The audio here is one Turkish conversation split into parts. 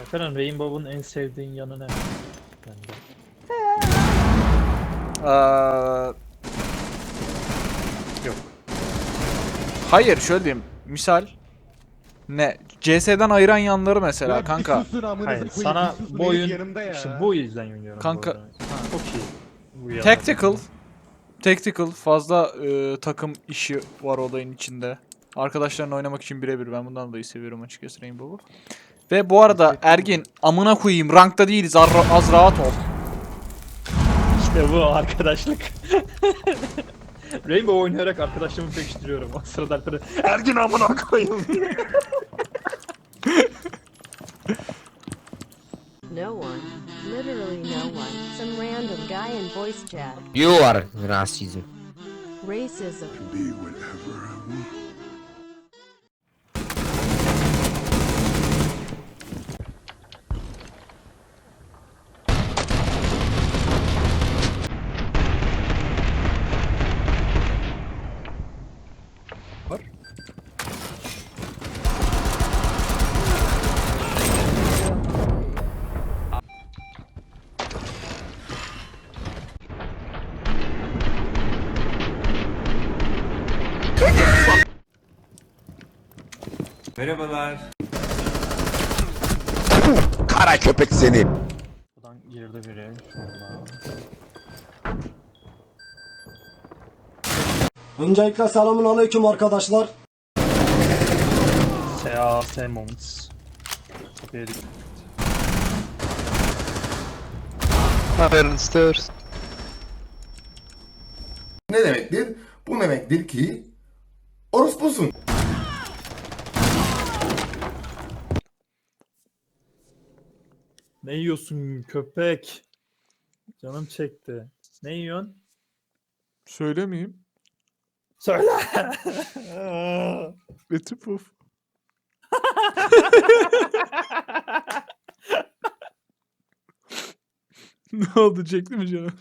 Alperen Rainbow'un en sevdiğin yanı ne? Bende. Aa... Yok. Hayır şöyle diyeyim. Misal ne? CS'den ayıran yanları mesela Ya bir kanka. susun Hayır koyayım, sana bir susun, bu herif oyun yanımda ya. işte bu yüzden oynuyorum. Kanka- bu arada. Çok iyi. Bu yanı. Tactical. Tactical fazla e, takım işi var olayın içinde. Arkadaşlarla oynamak için birebir ben bundan dolayı seviyorum açıkçası Rainbow'u. Ve bu arada Ergin amına koyayım rankta değiliz az, az rahat ol. İşte bu arkadaşlık. Rainbow oynayarak arkadaşımı pekiştiriyorum. O sırada Alperen Ergin amına koyayım. No one. Literally no one. Some random guy in voice chat. You are racism. Racism. Kara köpek seni. Buradan girdi biri. Öncelikle selamun aleyküm arkadaşlar. S.A.S. Moments. Kapıya dikkat. Ne demektir? Bu demektir ki orospusun. Ne yiyorsun köpek? Canım çekti. Ne yiyorsun? Söylemeyeyim. Söyle. Eti puf. ne oldu çekti mi canım?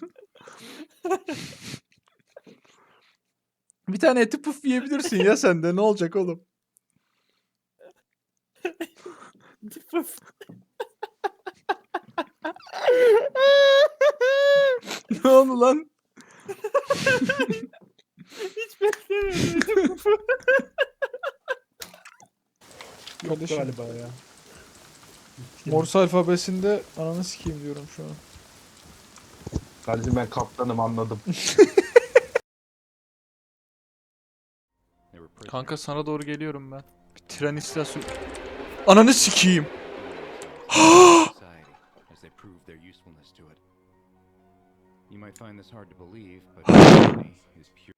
Bir tane eti puf yiyebilirsin ya sen de ne olacak oğlum? ne oldu lan? Hiç beklemiyordum. Yok Galiba ya. Morse alfabesinde ananı sikeyim diyorum şu an. Kardeşim ben kaptanım anladım. Kanka sana doğru geliyorum ben. Bir tren istasyonu. Ananı sikeyim. they prove their usefulness to it. You might find this hard to believe, but is pure.